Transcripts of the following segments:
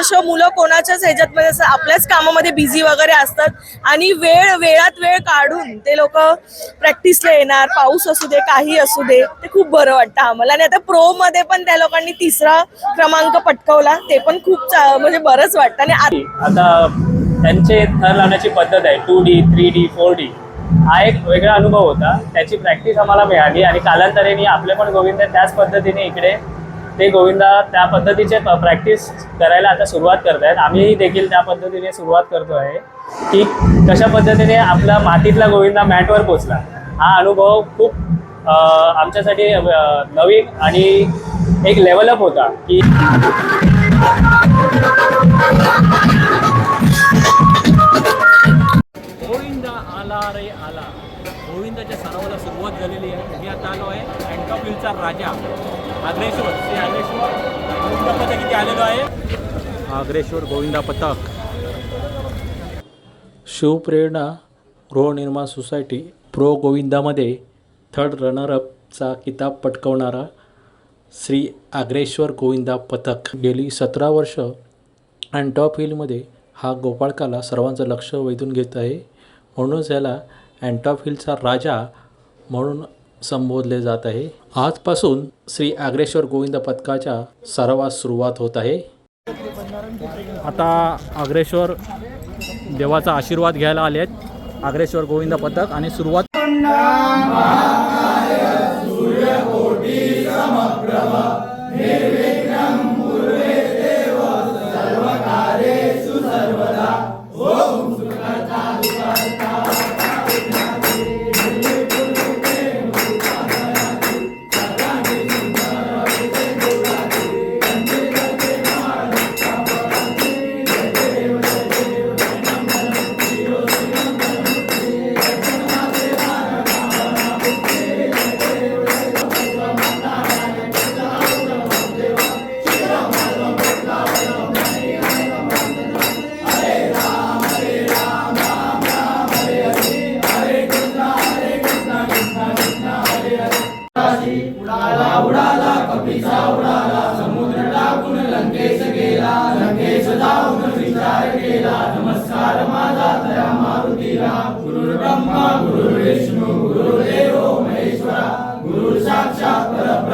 वर्ष मुलं कोणाच्याच ह्याच्यात म्हणजे असं आपल्याच कामामध्ये बिझी वगैरे असतात. आणि वेळ वेळात वेळ काढून ते लोक प्रॅक्टिसला येणार पाऊस असू दे काही असू दे ते खूप बरं वाटतं आम्हाला. आणि आता प्रो मध्ये पण त्या लोकांनी तिसरा क्रमांक पटकवला ते पण खूप म्हणजे बरंच वाटतं. आणि आता त्यांचे थर लावण्याची पद्धत आहे two D three D four D हा एक वेगळा अनुभव होता. त्याची प्रॅक्टिस आम्हाला मिळाली आणि कालांतराने आपले पण गोविंद त्याच पद्धतीने इकडे ते गोविंदा त्या पद्धतीचे प्रॅक्टिस करायला आता सुरुवात करत आहेत आम्हीही देखील त्या पद्धतीने सुरुवात करतो आहे की कशा पद्धतीने आपला मातीतला गोविंदा मॅटवर पोचला. हा अनुभव खूप आमच्यासाठी नवीन आणि एक लेवलअप होता की गोविंदा आला रे आला. गोविंदाच्या सरावाला सुरुवात झालेली आहे. मी आता आलो आहे अँटॉप राजा. आग्रेश्वर श्री आग्रेश्वर गोविंदा पथक इथे आलेलो आहे? आग्रेश्वर गोविंदा पथक. शिवप्रेरणा गृहनिर्माण सोसायटी प्रो गोविंदामध्ये थर्ड रनरअपचा किताब पटकवणारा श्री आग्रेश्वर गोविंदा पथक. गेली सतरा वर्ष अँटॉप हिलमध्ये हा गोपाळकाला सर्वांचं लक्ष वेधून घेत आहे. म्हणूनच याला अँटॉप हिलचा राजा म्हणून संबोधले जात आहे. आजपासून श्री आग्रेश्वर गोविंद पथकाच्या सरावास सुरुवात होत आहे. आता आग्रेश्वर देवाचा आशीर्वाद घ्यायला आले आहेत आग्रेश्वर गोविंद पथक आणि सुरुवात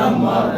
गणपती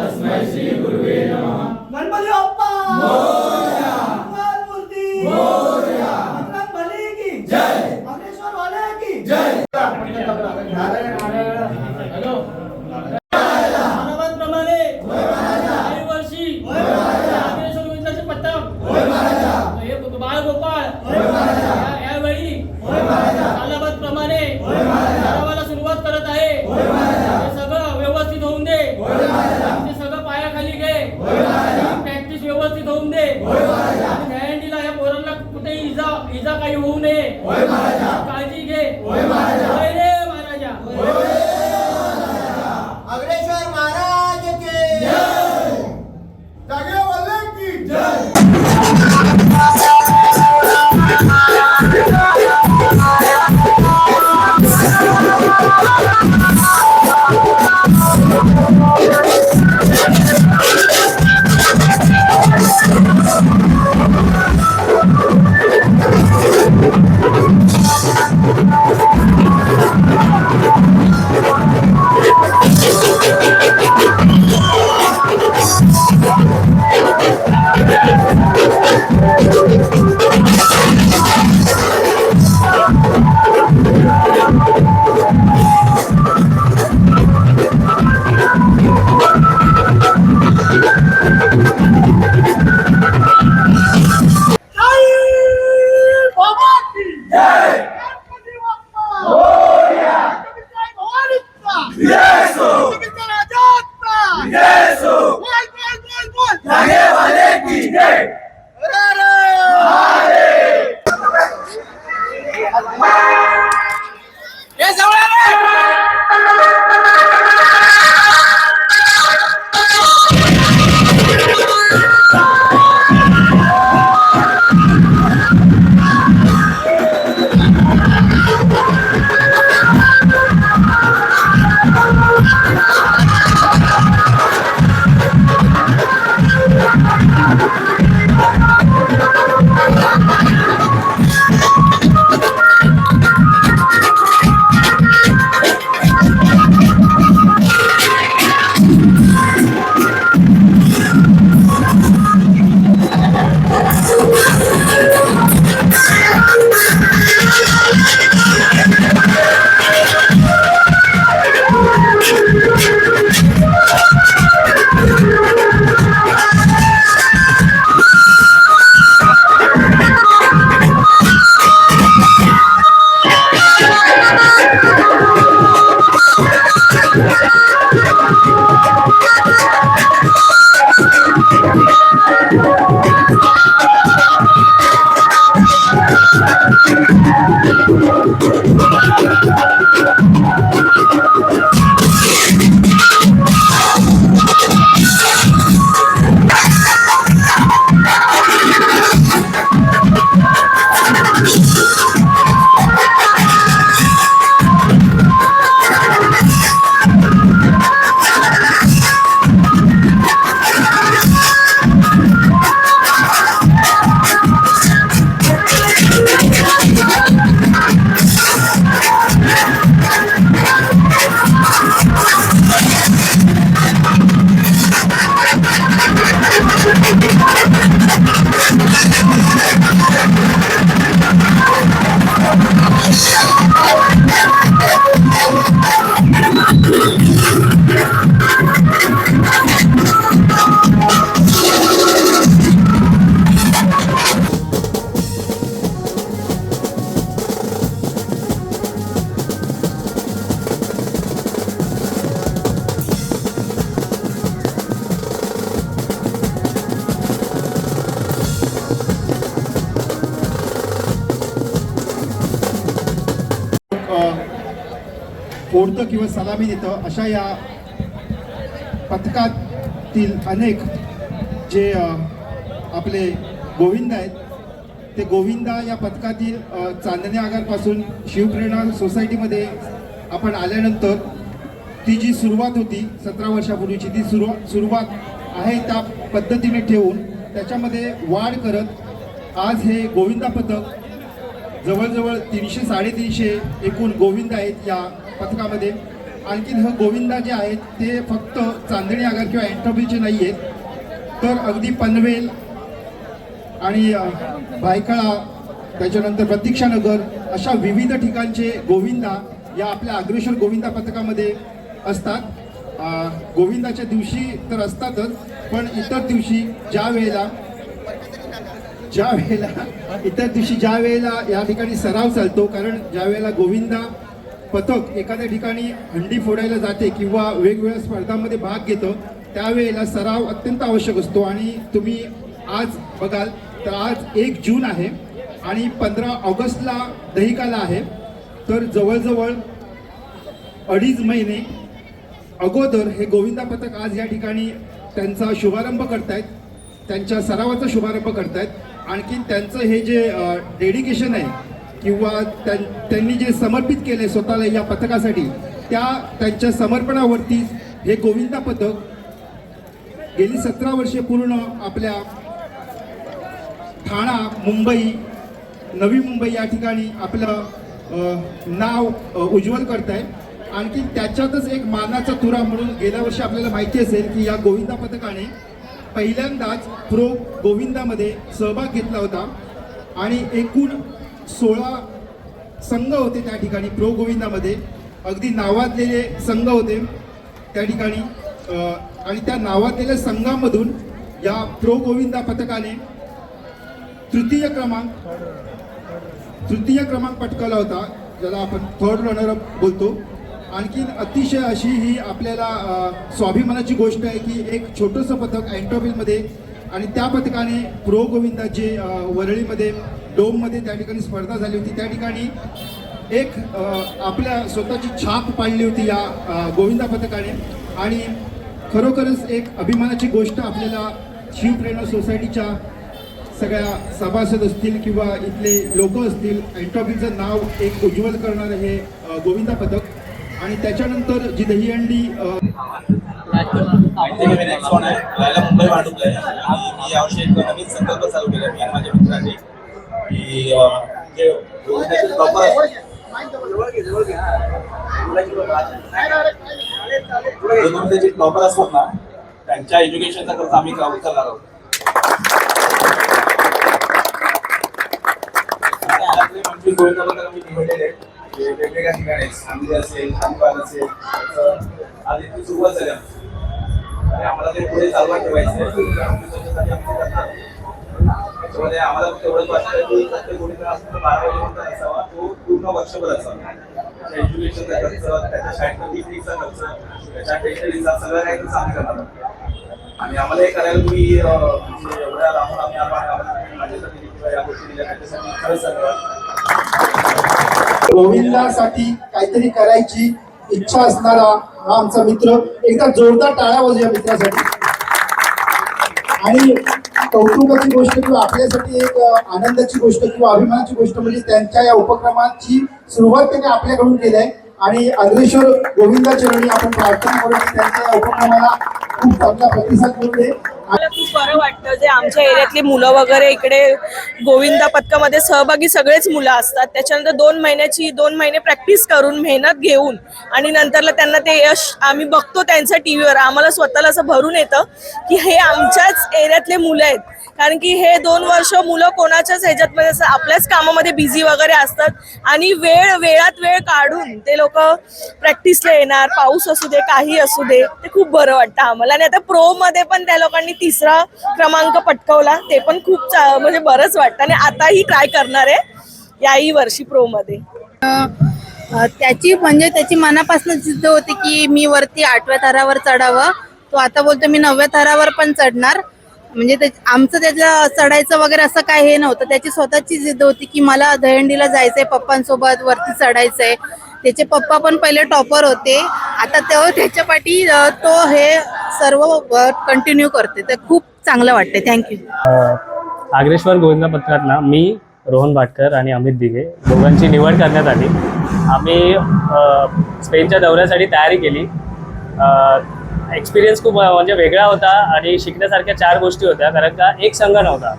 देतो किंवा सलामी देतं अशा या पथकातील अनेक जे आपले गोविंद आहेत ते गोविंदा या पथकातील अ, चांदणे आगारपासून शिवप्रेरणा सोसायटीमध्ये आपण आल्यानंतर ती जी सुरुवात होती सतरा वर्षापूर्वीची ती सुरुवात सुरुवात आहे त्या पद्धतीने ठेवून त्याच्यामध्ये वाढ करत आज हे गोविंदा पथक जवळजवळ तीनशे साडेतीनशे एकूण गोविंद आहेत या पथकामध्ये. आणखीन हे गोविंदा जे आहेत ते फक्त चांदणी आगार किंवा एंट्रॉपीचे नाही आहेत तर अगदी पनवेल आणि भायखळा त्याच्यानंतर प्रतीक्षानगर अशा विविध ठिकाणचे गोविंदा या आपल्या अग्रेश्वर गोविंदा पथकामध्ये असतात. गोविंदाच्या दिवशी तर असतातच पण इतर दिवशी ज्या वेळेला ज्या वेळेला इतर दिवशी ज्या वेळेला या ठिकाणी सराव चालतो कारण ज्या वेळेला गोविंदा पथक एखाद्या ठिकाणी हंडी फोडायला जाते किंवा वेगवेगळ्या स्पर्धांमध्ये भाग घेतं त्यावेळेला सराव अत्यंत आवश्यक असतो. आणि तुम्ही आज बघाल तर आज एक जून आहे आणि पंधरा ऑगस्टला दहिकाला आहे. तर जवळजवळ अडीच महिने अगोदर हे गोविंदा पथक आज या ठिकाणी त्यांचा शुभारंभ करतायत. त्यांच्या सरावाचा शुभारंभ करतायत. आणखीन त्यांचं हे जे डेडिकेशन आहे किंवा त्यां त्यांनी जे समर्पित केले स्वतःला या पथकासाठी त्या त्यांच्या समर्पणावरती हे गोविंदा पथक गेली सतरा वर्षे पूर्ण आपल्या ठाणा मुंबई नवी मुंबई या ठिकाणी आपलं नाव उज्ज्वल करत आहे आणखी त्याच्यातच एक मानाचा तुरा म्हणून गेल्या वर्षी आपल्याला माहिती असेल की या गोविंदा पथकाने पहिल्यांदाच प्रो गोविंदामध्ये सहभाग घेतला होता. आणि एकूण सोळा संघ होते त्या ठिकाणी प्रो गोविंदामध्ये. अगदी नावाजलेले संघ होते त्या ठिकाणी. आणि त्या नावाजलेल्या संघामधून या प्रो गोविंदा पथकाने तृतीय क्रमांक तृतीय क्रमांक पटकावला होता ज्याला आपण थर्ड रनर अप बोलतो. आणखीन अतिशय अशी ही आपल्याला स्वाभिमानाची गोष्ट आहे की एक छोटंसं पथक अँटोबिलमध्ये आणि त्या पथकाने प्रो गोविंदाचे वरळीमध्ये डोममध्ये त्या ठिकाणी स्पर्धा झाली होती त्या ठिकाणी एक आपल्या स्वतःची छाप पाडली होती या गोविंदा पथकाने. आणि खरोखरच एक अभिमानाची गोष्ट आपल्याला शिवप्रेरणा सोसायटीच्या सगळ्या सभासद असतील किंवा इथले लोक असतील अँटॉबीचं नाव एक उज्ज्वल करणारं हे गोविंदा पथक. आणि त्याच्यानंतर जी दहीहंडी अ, आहे. मुंबई आणि मी यावर्षी एक नवीन संकल्प चालू केला माझ्या मित्रांनी. की जे प्रॉपर जे असतात ना त्यांच्या एज्युकेशनचा खर्च आम्ही उचलणार आहोत पंचवीस गोविंदाबद्दल आम्ही निवडलेले आहेत. वेगवेगळ्या ठिकाणी सांगली असेल खानपान असेल आज इथून सुरुवात झाली आणि आम्हाला ते पुढे चालवा ठेवायचं आहे त्याच्यासाठी आम्ही ते करणार. त्याच्यामध्ये आम्हाला फक्त एवढंच वाटतं की प्रत्येक असं बारा वाजेपर्यंत असावा. तो पूर्ण वर्षभर असावा. त्याच्या एज्युकेशनचा खर्च त्याच्या शाळेत फीचा खर्च त्याच्या टेक्स्टाईलचा सगळं काही खर्च आम्ही करणार आणि आम्हाला हे करायला तुम्ही म्हणजे एवढ्या लांबून आम्ही आम्हाला माझ्यासाठी किंवा या गोष्टी दिल्या त्याच्यासाठी खरंच गोविंदासाठी काहीतरी करायची इच्छा असणारा हा आमचा मित्र. एकदा जोरदार टाळ्या वाजू या मित्रासाठी. आणि कौतुकाची गोष्ट किंवा आपल्यासाठी एक आनंदाची गोष्ट किंवा अभिमानाची गोष्ट म्हणजे त्यांच्या या उपक्रमाची सुरुवात त्यांनी आपल्याकडून केली आहे. आणि अग्रेश्वर गोविंदा चरणी आपण प्रार्थना करून त्यांच्या या उपक्रमाला खूप चांगला प्रतिसाद मिळू दे. मला खूप बरं वाटतं जे आमच्या एरियातली मुलं वगैरे इकडे गोविंदा पथकामध्ये सहभागी सगळेच मुलं असतात. त्याच्यानंतर दोन महिन्याची दोन महिने प्रॅक्टिस करून मेहनत घेऊन आणि नंतरला त्यांना ते यश आम्ही बघतो त्यांच्या टी व्हीवर आम्हाला स्वतःला असं भरून येतं की हे आमच्याच एरियातले मुलं आहेत. कारण की हे दोन वर्ष मुलं कोणाच्याच ह्याच्यात म्हणजे आपल्याच कामामध्ये बिझी वगैरे असतात आणि वेळ वेळात वेळ काढून ते लोक प्रॅक्टिसला येणार पाऊस असू दे काही असू दे ते खूप बरं वाटतं आम्हाला. आणि आता प्रो मध्ये पण त्या लोकांनी तिसरा क्रमांक पटकवला ते पण खूप म्हणजे बरंच वाटतं. आणि आताही ट्राय करणार आहे याही वर्षी प्रो मध्ये. त्याची म्हणजे त्याची मनापासून जिद्द होती की मी वरती आठव्या थरावर चढावं. तो आता बोलतो मी नवव्या थरावर पण चढणार. म्हणजे आमचं त्याच्या चढायचं वगैरे असं काही हे नव्हतं. त्याची स्वतःची जिद्द होती की मला दहंडीला जायचंय पप्पांसोबत वरती चढायचंय. त्याचे पप्पा पण पहिले टॉपर होते. आता तो त्याच्या पाठी तो हे सर्व कंटिन्यू करते. तर खूप चांगलं वाटते थँक्यू आग्रेश्वर गोविंदा पत्रातला मी रोहन भाटकर आणि अमित दिघे दोघांची निवड करण्यात आली. आम्ही स्पेनच्या दौऱ्यासाठी तयारी केली. एक्सपिरियन्स खूप म्हणजे वेगळा होता आणि शिकण्यासारख्या चार गोष्टी होत्या. कारण का एक संघ नव्हता.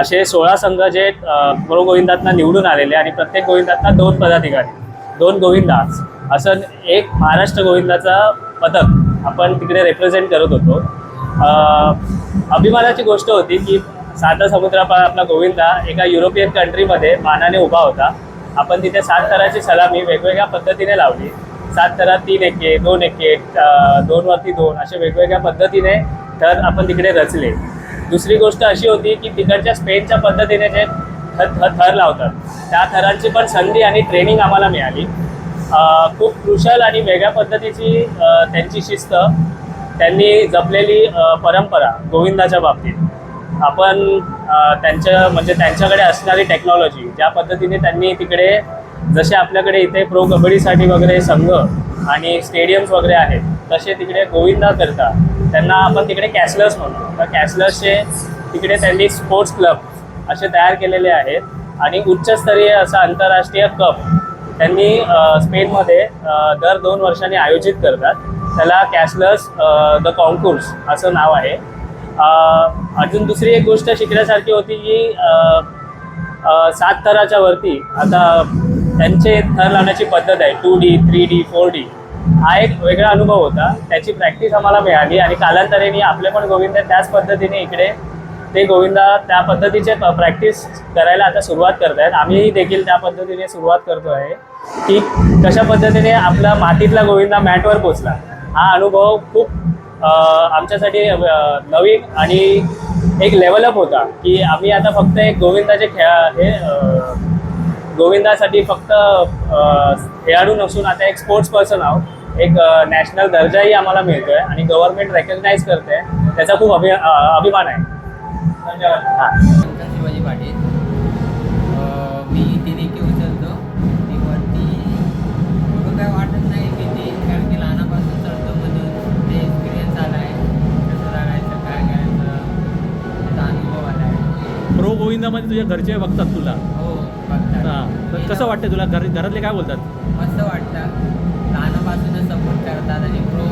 असे सोळा संघ जे अ, निवडून आलेले आणि प्रत्येक गोविंदातना दोन पदाधिकारी. दोन गोविंदास असं एक महाराष्ट्र गोविंदाचा पथक आपण तिकडे रिप्रेझेंट करत होतो. अभिमानाची गोष्ट होती की साता समुद्रापार आपला गोविंदा एका युरोपियन कंट्रीमध्ये मानाने उभा होता. आपण तिथे सात थराची सलामी वेगवेगळ्या पद्धतीने लावली. सात थरात तीन एके दोन एके दोन वरती दोन अशा वेगवेगळ्या पद्धतीने थर आपण तिकडे रचले. दुसरी गोष्ट अशी होती की तिकडच्या स्पेनच्या पद्धतीने जे थर लावतात. त्या थरांची पण संधी आणि ट्रेनिंग आम्हाला मिळाली. खूप क्रुशल आणि वेगळ्या पद्धतीची त्यांची शिस्त त्यांनी जपलेली परंपरा गोविंदाच्या बाबतीत. आपण त्यांच्या म्हणजे त्यांच्याकडे असणारी टेक्नॉलॉजी ज्या पद्धतीने त्यांनी तिकडे जसे आपल्याकडे इथे प्रो कबड्डीसाठी वगैरे संघ आणि स्टेडियम्स वगैरे आहेत तसे तिकडे गोविंदा करता त्यांना आपण तिकडे कॅसलर्स म्हणतो तर कॅसलर्सचे तिकडे त्यांनी स्पोर्ट्स क्लब असे तयार केलेले आहेत. आणि उच्चस्तरीय असा आंतरराष्ट्रीय कप त्यांनी स्पेनमध्ये दर दोन वर्षांनी आयोजित करतात. त्याला कॅशलस द कॉन्कुर्स असं नाव आहे. अजून दुसरी एक गोष्ट शिकण्यासारखी होती की सात थराच्या वरती आता त्यांचे थर लावण्याची पद्धत आहे. Two D three D four D. हा एक वेगळा अनुभव होता. त्याची प्रॅक्टिस आम्हाला मिळाली आणि कालांतराने आपले पण गोविंद त्याच पद्धतीने इकडे ते गोविंदा त्या पद्धतीचे प्रॅक्टिस करायला आता सुरुवात करत आहेत आम्हीही देखील त्या पद्धतीने सुरुवात करतो आहे की कशा पद्धतीने आपला मातीतला गोविंदा मॅटवर पोचला. हा अनुभव खूप आमच्यासाठी नवीन आणि एक लेवलअप होता की आम्ही आता फक्त एक गोविंदाचे खेळा हे गोविंदासाठी फक्त खेळाडू नसून आता एक स्पोर्ट्स पर्सन आहोत. एक नॅशनल दर्जाही आम्हाला मिळतोय आणि गव्हर्नमेंट रेकग्नाईज करते त्याचा खूप अभि अभिमान आहे. शिवाजी पाटील. मी तिने की उचलतो. ती वरती एवढं काय वाटत नाही की ती कारण की लहानापासून चढतो म्हणून ते एक्सपिरियन्स आला आहे. कसं लागायचं काय करायचं त्याचा अनुभव आला आहे. प्रो गोविंदामध्ये तुझ्या घरचे बघतात तुला? हो बघतात. हां. तर कसं वाटतं तुला? घर घरातले काय बोलतात? मस्त वाटतं. लहानापासूनच सपोर्ट करतात आणि प्रो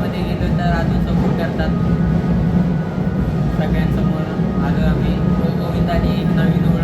मध्ये गेलो तर अजून सपोर्ट करतात. सगळ्यांसमोर. आज आम्ही प्रो गोविंदाने नवीन